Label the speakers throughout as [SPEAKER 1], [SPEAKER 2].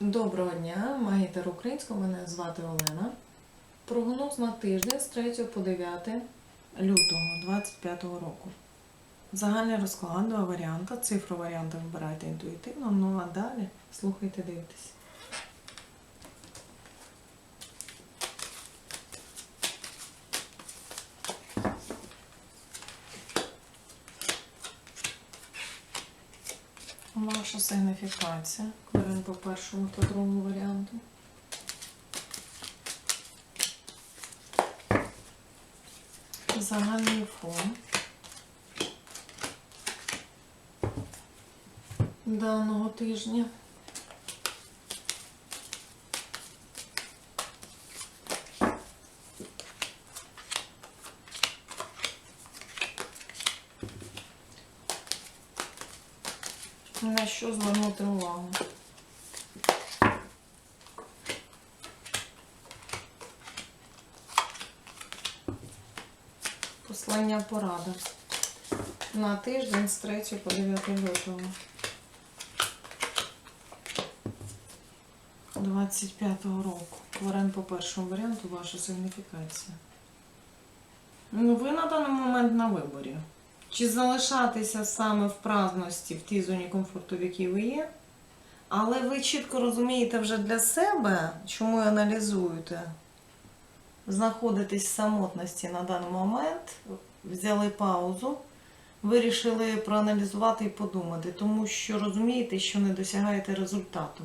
[SPEAKER 1] Доброго дня, магітер українського, мене звати Олена. Прогноз на тиждень з 3 по 9 лютого 2025 року. Загальний розклад, два варіанти. Цифру варіанти вибирайте інтуїтивно, ну а далі слухайте, дивитесь. Ваша сигніфікація. Кладемо по першому та другому варіанту. Загальний фон. Даного тижня. На що звернути увагу? Послання порада. На тиждень з 3 по 9 лютого. 25-го року. Варен по першому варіанту ваша сигніфікація. Ну, ви на даний момент на виборі. Чи залишатися саме в праздності, в тій зоні комфорту, в якій ви є, але ви чітко розумієте вже для себе, чому і аналізуєте, знаходитесь в самотності на даний момент, взяли паузу, вирішили проаналізувати і подумати, тому що розумієте, що не досягаєте результату.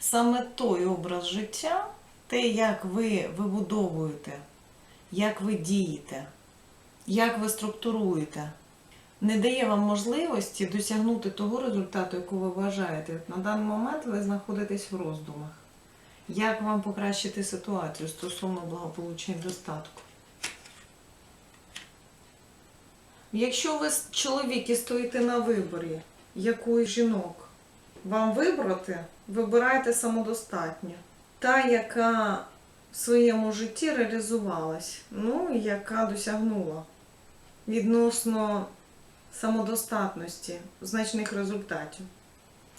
[SPEAKER 1] Саме той образ життя, те, як ви вибудовуєте, як ви дієте, як ви структуруєте, не дає вам можливості досягнути того результату, якого ви вважаєте. На даний момент ви знаходитесь в роздумах. Як вам покращити ситуацію стосовно благополуччя і достатку? Якщо ви чоловік і стоїте на виборі якої жінок вам вибрати, вибирайте самодостатньо. Та, яка в своєму житті реалізувалась, ну яка досягнула відносно самодостатності значних результатів.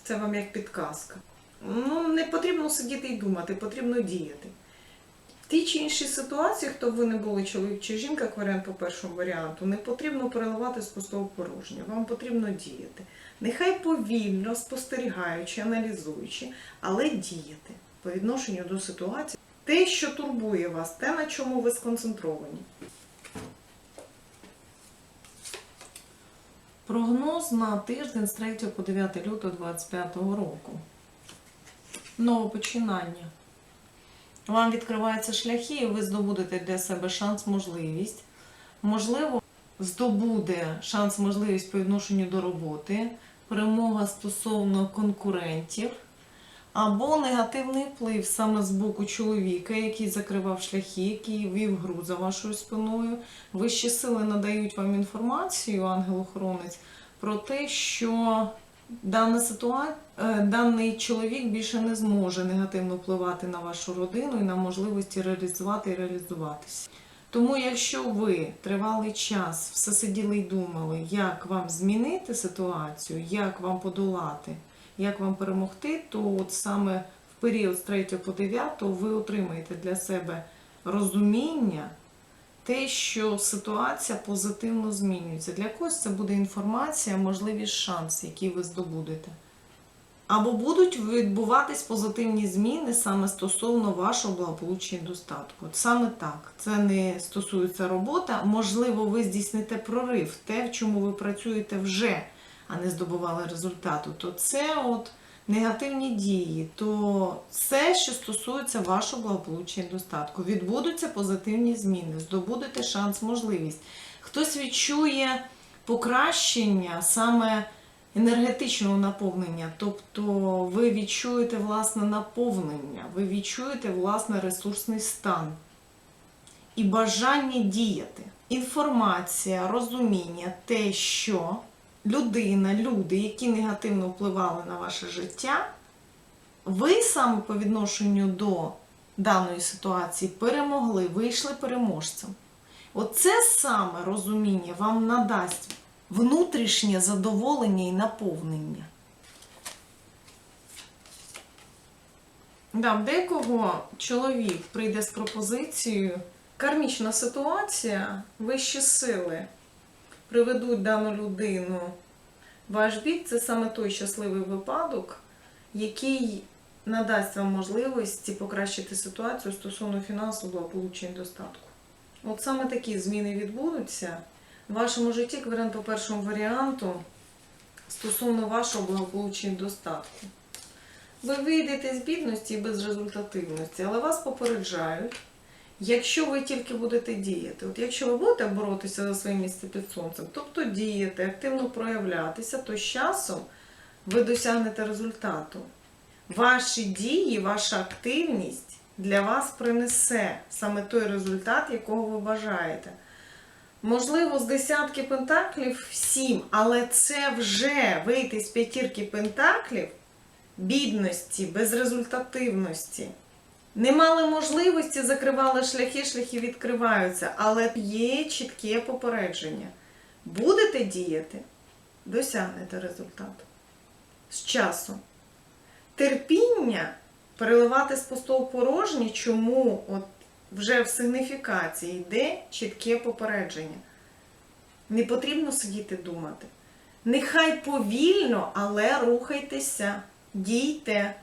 [SPEAKER 1] Це вам як підказка. Ну, не потрібно сидіти і думати, потрібно діяти. В тій чи іншій ситуації, хто б ви не були чоловік чи жінка, як варіант по першому варіанту, не потрібно переливати з пустого порожнього. Вам потрібно діяти. Нехай повільно, спостерігаючи, аналізуючи, але діяти по відношенню до ситуації. Те, що турбує вас, те, на чому ви сконцентровані. Прогноз на тиждень з 3 по 9 лютого 2025 року. Нове починання. Вам відкриваються шляхи, і ви здобудете для себе шанс, можливість. Можливо, здобуде шанс, можливість по відношенню до роботи, перемога стосовно конкурентів, або негативний вплив саме з боку чоловіка, який закривав шляхи, який вів гру за вашою спиною. Вищі сили надають вам інформацію, ангел-охоронець, про те, що дана ситуація, даний чоловік більше не зможе негативно впливати на вашу родину і на можливості реалізувати і реалізуватися. Тому, якщо ви тривалий час все сиділи і думали, як вам змінити ситуацію, як вам подолати, як вам перемогти, то от саме в період з 3 по 9 ви отримаєте для себе розуміння, те, що ситуація позитивно змінюється. Для когось це буде інформація, можливість шанс, який ви здобудете. Або будуть відбуватись позитивні зміни саме стосовно вашого благополуччя і достатку. Саме так. Це не стосується роботи. Можливо, ви здійсните прорив, те, в чому ви працюєте вже, а не здобували результату. То це от негативні дії, то все, що стосується вашого благополуччя і достатку. Відбудуться позитивні зміни, здобудете шанс, можливість. Хтось відчує покращення саме енергетичного наповнення, тобто ви відчуєте власне наповнення, ви відчуєте власне ресурсний стан і бажання діяти. Інформація, розуміння, те, що людина, люди, які негативно впливали на ваше життя, ви саме по відношенню до даної ситуації перемогли, вийшли переможцем. Оце саме розуміння вам надасть внутрішнє задоволення і наповнення. Да, декого чоловік прийде з пропозицією. Кармічна ситуація, вищі сили приведуть дану людину. в Ваш бік це саме той щасливий випадок, який надасть вам можливості покращити ситуацію стосовно фінансового благополуччя і достатку. От саме такі зміни відбудуться в вашому житті, варіант по першому варіанту, стосовно вашого благополуччя і достатку. Ви вийдете з бідності і безрезультативності, але вас попереджають, якщо ви тільки будете діяти. От якщо ви будете боротися за своє місце під сонцем, тобто діяти, активно проявлятися, то з часом ви досягнете результату. Ваші дії, ваша активність для вас принесе саме той результат, якого ви бажаєте. Можливо, з десятки пентаклів сім, але це вже вийти з п'ятірки пентаклів бідності, безрезультативності. Не мали можливості, закривали шляхи, шляхи відкриваються, але є чітке попередження. Будете діяти, досягнете результату. З часом. Терпіння переливати з пустого в порожнє, чому от вже в сигніфікації йде чітке попередження. Не потрібно сидіти думати. Нехай повільно, але рухайтеся, дійте.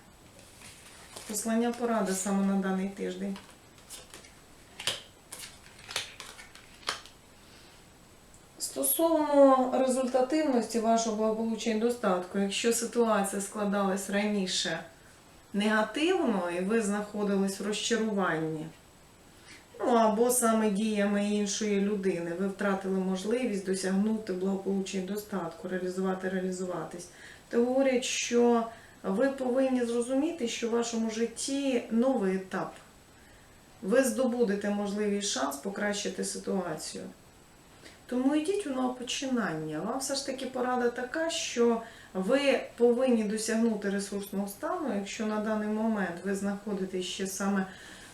[SPEAKER 1] Послання поради саме на даний тиждень. Стосовно результативності вашого благополуччя і достатку, якщо ситуація складалась раніше негативно і ви знаходились в розчаруванні, ну або саме діями іншої людини, ви втратили можливість досягнути благополуччя і достатку, реалізувати, реалізуватись, то говорять, що ви повинні зрозуміти, що в вашому житті новий етап. Ви здобудете можливий шанс покращити ситуацію. Тому йдіть у нове починання. Вам все ж таки порада така, що ви повинні досягнути ресурсного стану, якщо на даний момент ви знаходитесь ще саме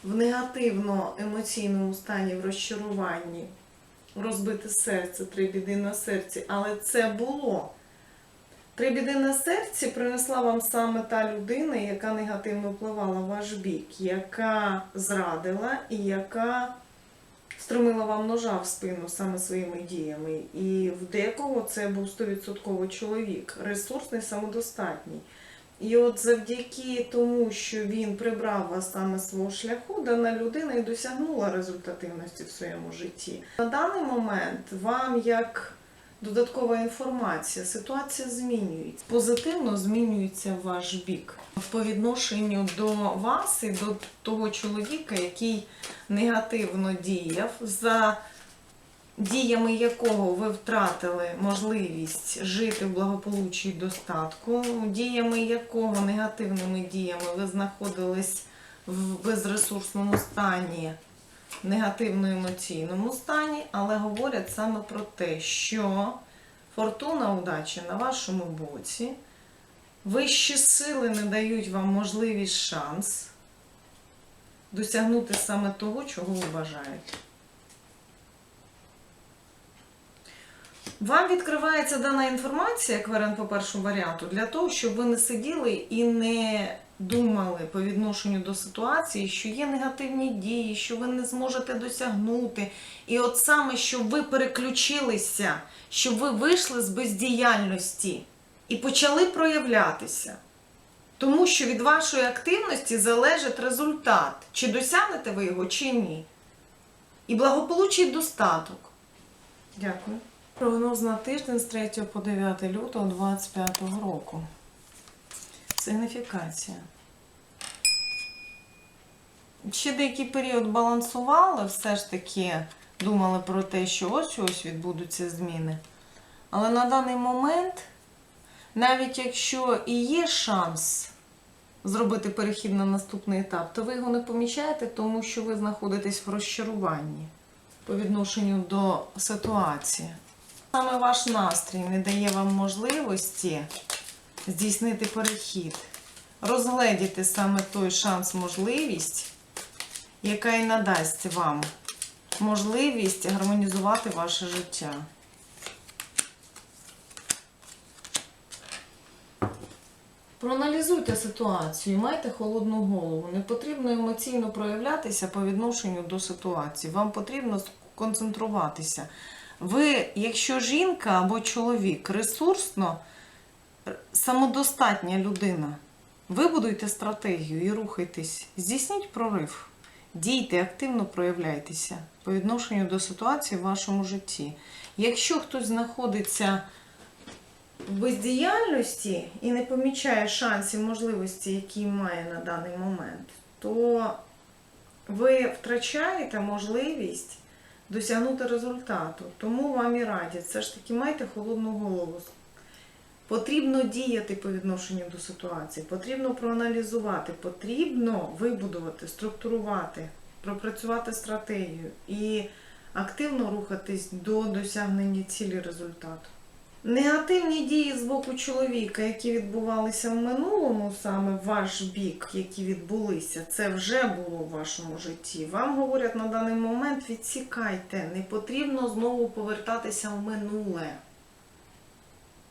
[SPEAKER 1] в негативно-емоційному стані, в розчаруванні, розбите серце, три біди на серці, але це було. Три біди на серці принесла вам саме та людина, яка негативно впливала в ваш бік, яка зрадила і яка струмила вам ножа в спину саме своїми діями. І в декого це був 100% чоловік, ресурсний, самодостатній. І от завдяки тому, що він прибрав вас саме свого шляху, дана людина і досягнула результативності в своєму житті. На даний момент вам як додаткова інформація, ситуація змінюється. Позитивно змінюється ваш бік по відношенню до вас і до того чоловіка, який негативно діяв, за діями якого ви втратили можливість жити в благополуччі і достатку, діями якого негативними діями ви знаходились в безресурсному стані, негативно-емоційному стані, але говорять саме про те, що фортуна удачі на вашому боці, вищі сили не дають вам можливість шанс досягнути саме того, чого ви бажаєте. Вам відкривається дана інформація, як варіант по першому варіанту, для того, щоб ви не сиділи і не думали по відношенню до ситуації, що є негативні дії, що ви не зможете досягнути. І от саме, щоб ви переключилися, щоб ви вийшли з бездіяльності і почали проявлятися. Тому що від вашої активності залежить результат, чи досягнете ви його, чи ні. І благополуччя достаток. Дякую. Прогноз на тиждень з 3 по 9 лютого 2025 року. Сигніфікація. Ще деякий період балансували, все ж таки думали про те, що ось ось відбудуться зміни. Але на даний момент, навіть якщо і є шанс зробити перехід на наступний етап, то ви його не помічаєте, тому що ви знаходитесь в розчаруванні по відношенню до ситуації. Саме ваш настрій не дає вам можливості здійснити перехід, розгледіти саме той шанс, можливість, яка і надасть вам можливість гармонізувати ваше життя. Проаналізуйте ситуацію, майте холодну голову. Не потрібно емоційно проявлятися по відношенню до ситуації. Вам потрібно концентруватися. Ви, якщо жінка або чоловік ресурсно, самодостатня людина, вибудуйте стратегію і рухайтесь. Здійсніть прорив. Дійте, активно проявляйтеся по відношенню до ситуації в вашому житті. Якщо хтось знаходиться в бездіяльності і не помічає шансів, можливості, які має на даний момент, то ви втрачаєте можливість досягнути результату. Тому вам і радять. Все ж таки майте холодну голову. Потрібно діяти по відношенню до ситуації, потрібно проаналізувати, потрібно вибудувати, структурувати, пропрацювати стратегію і активно рухатись до досягнення цілі результату. Негативні дії з боку чоловіка, які відбувалися в минулому, саме ваш бік, які відбулися, це вже було в вашому житті. Вам говорять на даний момент відсікайте, не потрібно знову повертатися в минуле.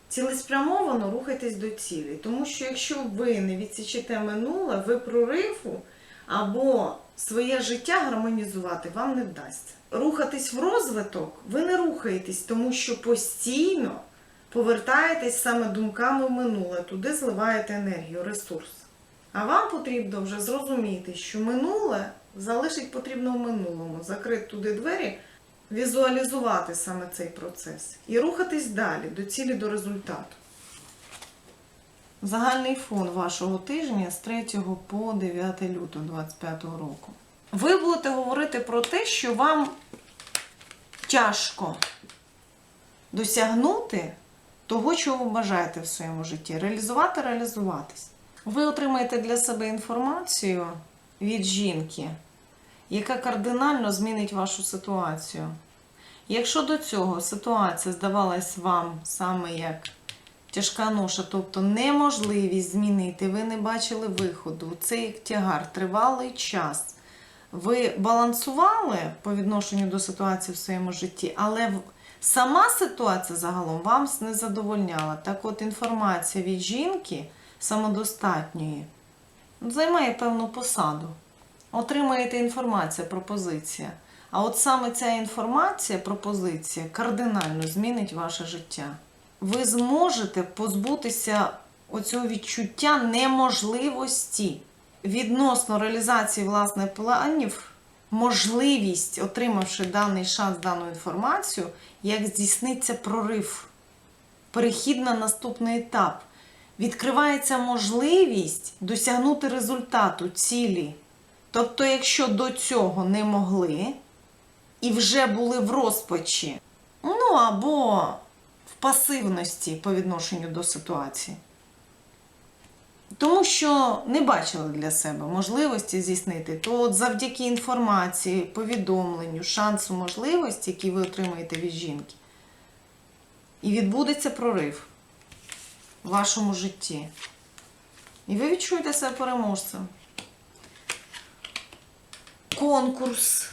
[SPEAKER 1] Цілеспрямовано рухайтесь до цілі. Тому що якщо ви не відсічете минуле, ви прориву або своє життя гармонізувати вам не вдасться. Рухатись в розвиток ви не рухаєтесь, тому що постійно повертаєтесь саме думками в минуле, туди зливаєте енергію, ресурс. А вам потрібно вже зрозуміти, що минуле залишить потрібно в минулому, закрити туди двері, візуалізувати саме цей процес і рухатись далі до цілі, до результату. Загальний фон вашого тижня з 3 по 9 лютого 2025 року. Ви будете говорити про те, що вам тяжко досягнути того, чого ви бажаєте в своєму житті. Реалізувати, реалізуватись. Ви отримаєте для себе інформацію від жінки, яка кардинально змінить вашу ситуацію. Якщо до цього ситуація здавалась вам саме як тяжка ноша, тобто неможливість змінити, ви не бачили виходу, це як тягар, тривалий час. Ви балансували по відношенню до ситуації в своєму житті, але сама ситуація загалом вам не задовольняла. Так от інформація від жінки самодостатньої займає певну посаду. Отримаєте інформацію, пропозиція. А от саме ця інформація, пропозиція кардинально змінить ваше життя. Ви зможете позбутися оцього відчуття неможливості відносно реалізації власних планів, можливість, отримавши даний шанс, дану інформацію, як здійсниться прорив, перехід на наступний етап. Відкривається можливість досягнути результату, цілі. Тобто, якщо до цього не могли і вже були в розпачі, ну або в пасивності по відношенню до ситуації, тому що не бачили для себе можливості здійснити, то от завдяки інформації, повідомленню, шансу можливості, які ви отримаєте від жінки, і відбудеться прорив в вашому житті. І ви відчуєте себе переможцем. Конкурс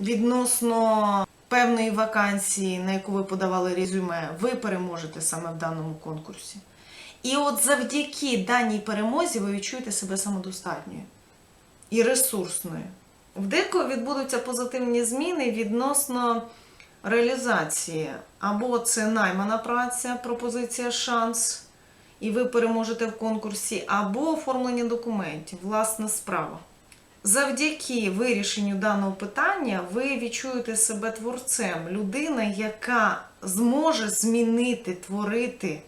[SPEAKER 1] відносно певної вакансії, на яку ви подавали резюме, ви переможете саме в даному конкурсі. І от завдяки даній перемозі ви відчуєте себе самодостатньою і ресурсною. В декого відбудуться позитивні зміни відносно реалізації. Або це наймана праця, пропозиція шанс, і ви переможете в конкурсі, або оформлення документів, власна справа. Завдяки вирішенню даного питання ви відчуєте себе творцем, людина, яка зможе змінити, творити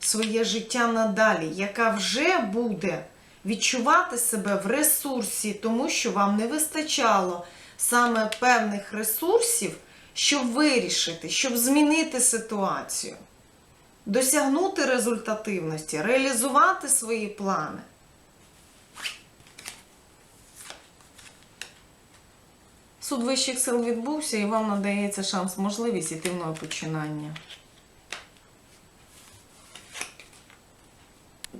[SPEAKER 1] своє життя надалі, яка вже буде відчувати себе в ресурсі, тому що вам не вистачало саме певних ресурсів, щоб вирішити, щоб змінити ситуацію, досягнути результативності, реалізувати свої плани. Суд вищих сил відбувся і вам надається шанс, можливість іти в нове починання.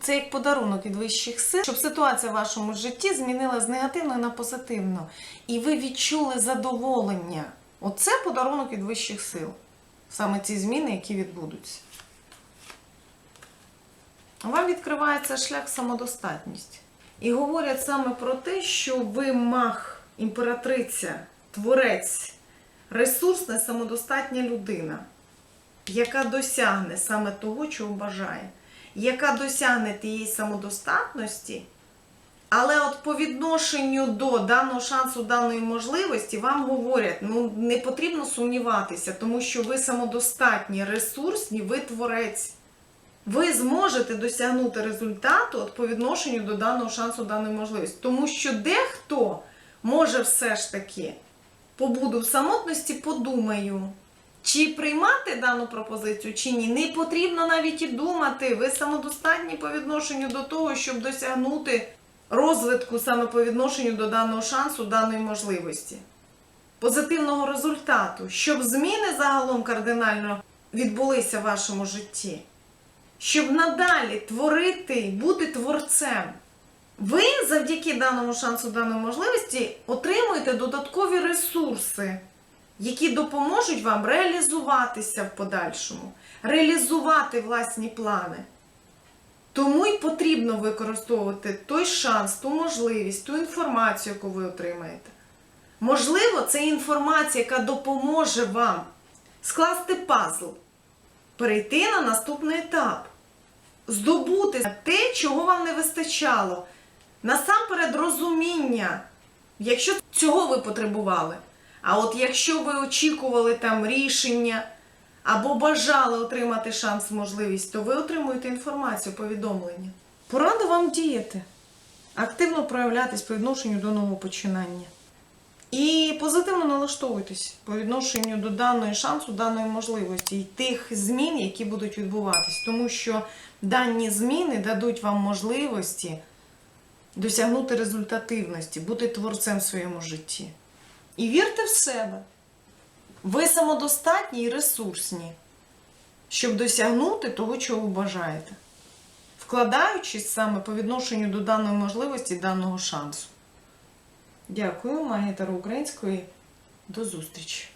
[SPEAKER 1] Це як подарунок від вищих сил, щоб ситуація в вашому житті змінила з негативної на позитивну. І ви відчули задоволення. Оце подарунок від вищих сил. Саме ці зміни, які відбудуться. вам відкривається шлях самодостатність. І говорять саме про те, що ви маг, імператриця, творець, ресурсна, самодостатня людина, яка досягне саме того, чого бажає, яка досягне тієї самодостатності, але от по відношенню до даного шансу, даної можливості, вам говорять, ну не потрібно сумніватися, тому що ви самодостатні, ресурсні, ви творець. Ви зможете досягнути результату от по відношенню до даного шансу, даної можливості. Тому що дехто може все ж таки побуду в самотності, подумаю, чи приймати дану пропозицію, чи ні. Не потрібно навіть і думати. Ви самодостатні по відношенню до того, щоб досягнути розвитку саме по відношенню до даного шансу, даної можливості. Позитивного результату, щоб зміни загалом кардинально відбулися в вашому житті щоб надалі творити, бути творцем. Ви завдяки даному шансу, даної можливості отримуєте додаткові ресурси, які допоможуть вам реалізуватися в подальшому, реалізувати власні плани. Тому й потрібно використовувати той шанс, ту можливість, ту інформацію, яку ви отримаєте. Можливо, це інформація, яка допоможе вам скласти пазл перейти на наступний етап, здобути те, чого вам не вистачало. Насамперед розуміння, якщо цього ви потребували. А от якщо ви очікували там рішення або бажали отримати шанс, можливість, то ви отримуєте інформацію, повідомлення. Порада вам діяти, активно проявлятись по відношенню до нового починання. І позитивно налаштовуйтесь по відношенню до даної шансу, даної можливості і тих змін, які будуть відбуватись, тому що дані зміни дадуть вам можливості досягнути результативності, бути творцем в своєму житті. І вірте в себе. Ви самодостатні і ресурсні, щоб досягнути того, чого бажаєте, вкладаючись саме по відношенню до даної можливості, даного шансу. Дякую, магія української. До зустрічі!